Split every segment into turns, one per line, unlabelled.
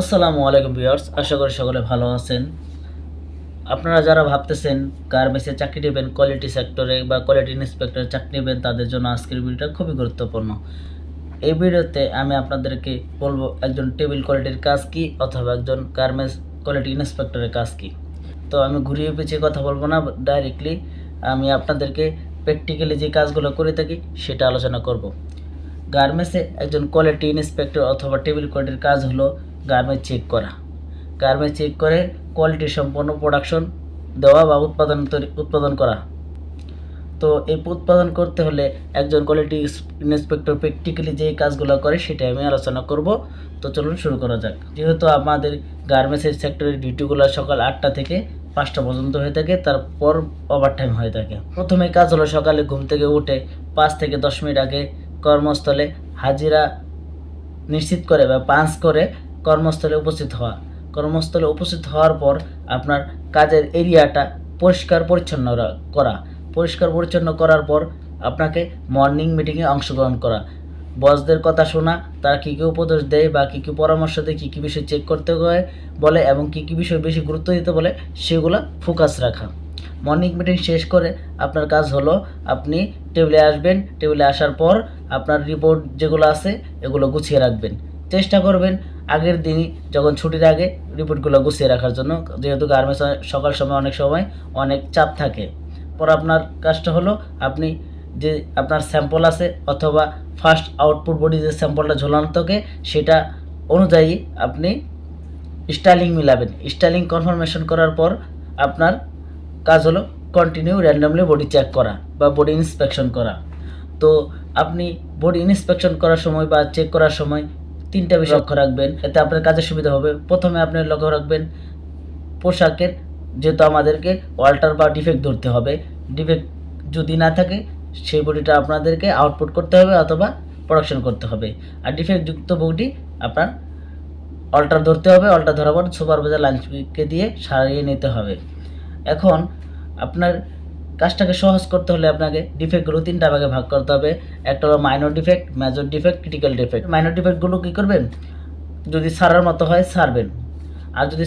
আসসালামু আলাইকুম ভিউয়ার্স, আশা করি সকলে ভালো আছেন। আপনারা যারা ভাবতেছেন গার্মেন্টসে চাকরি নেবেন, কোয়ালিটি সেক্টরে বা কোয়ালিটি ইন্সপেক্টরে চাকরি নেবেন, তাদের জন্য আজকের ভিডিওটা খুবই গুরুত্বপূর্ণ। এই ভিডিওতে আমি আপনাদেরকে বলব একজন টেবিল কোয়ালিটির কাজ কি অথবা একজন গার্মেন্টস কোয়ালিটি ইন্সপেক্টরের কাজ কি। তো আমি ঘুরিয়ে পেঁচিয়ে কথা বলব না ডাইরেক্টলি আমি আপনাদেরকে প্র্যাকটিক্যালি যে কাজগুলো করে থাকি সেটা আলোচনা করব। গার্মেন্টসে একজন কোয়ালিটি ইন্সপেক্টর অথবা টেবিল কোয়ালিটির কাজ হলো গার্মেন্টস চেক করা। গার্মেন্ট চেক করে কোয়ালিটি সম্পন্ন প্রোডাকশন দেওয়া বা উৎপাদন উৎপাদন করা। তো এই উৎপাদন করতে হলে একজন কোয়ালিটি ইন্সপেক্টর প্র্যাকটিক্যালি যে কাজগুলো করে সেটা আমি আলোচনা করব। তো চলুন শুরু করা যাক। যেহেতু আমাদের গার্মেন্টসের সেক্টরের ডিউটিগুলো সকাল আটটা থেকে পাঁচটা পর্যন্ত হয়ে থাকে, তারপর ওভার টাইম হয়ে থাকে। প্রথমে কাজ হলো সকালে ঘুম থেকে উঠে পাঁচ থেকে দশ মিনিট আগে কর্মস্থলে হাজিরা নিশ্চিত করে বা পাঞ্চ করে কর্মস্থলে উপস্থিত হওয়া। কর্মস্থলে উপস্থিত হওয়ার পর আপনার কাজের এরিয়াটা পরিষ্কার পরিচ্ছন্ন করা। পরিষ্কার পরিচ্ছন্ন করার পর আপনাকে মর্নিং মিটিংয়ে অংশগ্রহণ করা। বসদের কথা শোনা, তারা কী কী উপদেশ দেয় বা কী কী পরামর্শ দেয়, কী কী বিষয় চেক করতে হয় বলে এবং কী কী বিষয় বেশি গুরুত্ব দিতে বলে সেগুলো ফোকাস রাখা। মর্নিং মিটিং শেষ করে আপনার কাজ হলো, আপনি টেবিলে আসবেন। টেবিলে আসার পর আপনার রিপোর্ট যেগুলো আছে, এগুলো গুছিয়ে রাখবেন। চেষ্টা করবেন আগের দিনই যখন ছুটির আগে রিপোর্টগুলো গুছিয়ে রাখার জন্য। যেহেতু গার্মেন্টস সকাল সময়, অনেক সময় অনেক চাপ থাকে। পর আপনার কাজটা হলো আপনি যে আপনার স্যাম্পল আছে অথবা ফার্স্ট আউটপুট বডি যে স্যাম্পলটা ঝোলানো থাকে, সেটা অনুযায়ী আপনি স্টাইলিং মিলাবেন। স্টাইলিং কনফার্মেশন করার পর আপনার কাজ হলো কন্টিনিউ র্যান্ডামলি বডি চেক করা বা বডি ইন্সপেকশন করা। তো আপনি বডি ইন্সপেকশন করার সময় বা চেক করার সময় তিনটা বিষয় লক্ষ্য রাখবেন। এতে আপনার কাজে সুবিধা হবে। প্রথমে আপনি লক্ষ্য রাখবেন, পোশাকের যেহেতু আমাদেরকে অল্টার বা ডিফেক্ট ধরতে হবে। ডিফেক্ট যদি না থাকে, সেই বডিটা আপনাদেরকে আউটপুট করতে হবে অথবা প্রোডাকশন করতে হবে। আর ডিফেক্টযুক্ত বডি আপনার অল্টার ধরতে হবে অল্টার ধরার পর সুপারভাইজার লাঞ্চকে দিয়ে সারিয়ে নিতে হবে। এখন আপনার কাজটাকে সহজ করতে হলে আপনাকে ডিফেক্টগুলো তিনটা ভাগে ভাগ করতে হবে। একটা হলো minor defect major defect critical defect minor ডিফেক্টগুলো কী করবেন? যদি সারার মতো হয়, সারবেন। আর যদি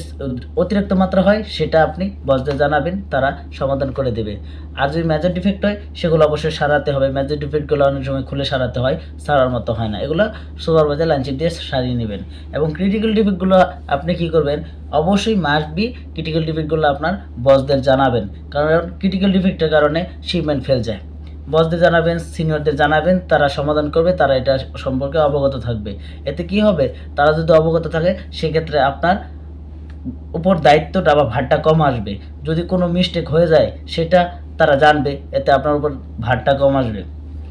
অতিরিক্ত মাত্রা হয়, সেটা আপনি বসদের জানাবেন, তারা সমাধান করে দেবে। আর যদি মেজর ডিফেক্ট হয়, সেগুলো অবশ্যই সারাতে হবে। মেজর ডিফেক্টগুলো অনেক সময় খুলে সারাতে হয়, সারার মতো হয় না। এগুলো সুপারভাইজার লাঞ্চিপ দিয়ে সারিয়ে নেবেন। এবং ক্রিটিক্যাল ডিফেক্টগুলো আপনি কি করবেন? অবশ্যই মাস্ট বি ক্রিটিক্যাল ডিফেক্টগুলো আপনার বসদের জানাবেন। কারণ ক্রিটিক্যাল ডিফেক্টের কারণে শিপমেন্ট ফেল যায়। বসদের জানাবেন সিনিয়রদের জানাবেন, তারা সমাধান করবে, তারা এটা সম্পর্কে অবগত থাকবে। এতে কি হবে? তারা যদি অবগত থাকে, সেক্ষেত্রে আপনার উপর দায়িত্বটা বা ভারটা কম আসবে। যদি কোনো মিস্টেক হয়ে যায়, সেটা তারা জানবে, এতে আপনার উপর ভারটা কম আসবে।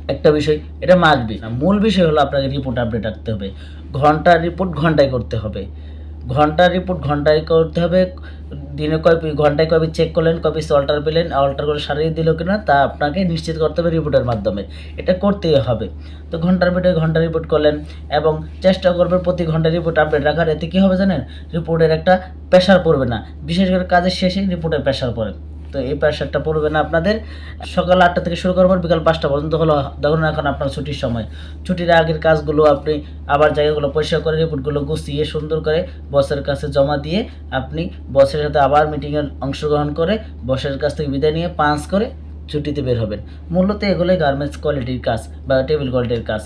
একটা বিষয়, এটা মাসবে মূল বিষয় হলো আপনাকে রিপোর্ট আপডেট রাখতে হবে। ঘণ্টা রিপোর্ট ঘন্টায় করতে হবে। ঘণ্টার রিপোর্ট ঘন্টায় করতে হবে। দিনে কয় ঘন্টায় কবে চেক করলেন কবে অল্টার পেলেন অল্টার করে সারিয়ে দিল কিনা, তা আপনাকে নিশ্চিত করতে হবে রিপোর্টের মাধ্যমে। এটা করতেই হবে। তো ঘণ্টার ভিতরে ঘণ্টা রিপোর্ট করলেন এবং চেষ্টা করবেন প্রতি ঘণ্টা রিপোর্ট আপডেট রাখার। এতে কী হবে জানেন? রিপোর্টের একটা প্রেশার পড়বে না। বিশেষ করে কাজের শেষে রিপোর্টের প্রেশার পড়ে। তো এই প্রেশারটা পড়বে না আপনাদের। সকাল আটটা থেকে শুরু করবেন বিকাল পাঁচটা পর্যন্ত হলো। ধরুন এখন আপনার ছুটির সময়। ছুটির আগের কাজগুলো আপনি আবার জায়গাগুলো পরিষ্কার করে রিপোর্টগুলো গুছিয়ে, সুন্দর করে বসের কাছে জমা দিয়ে আপনি বসের সাথে আবার মিটিংয়ে অংশগ্রহণ করে বসের কাছ থেকে বিদায় নিয়ে পাঁচ করে ছুটিতে বের হবেন। মূলত এগুলোই গার্মেন্টস কোয়ালিটির কাজ বা টেবিল কোয়ালিটির কাজ।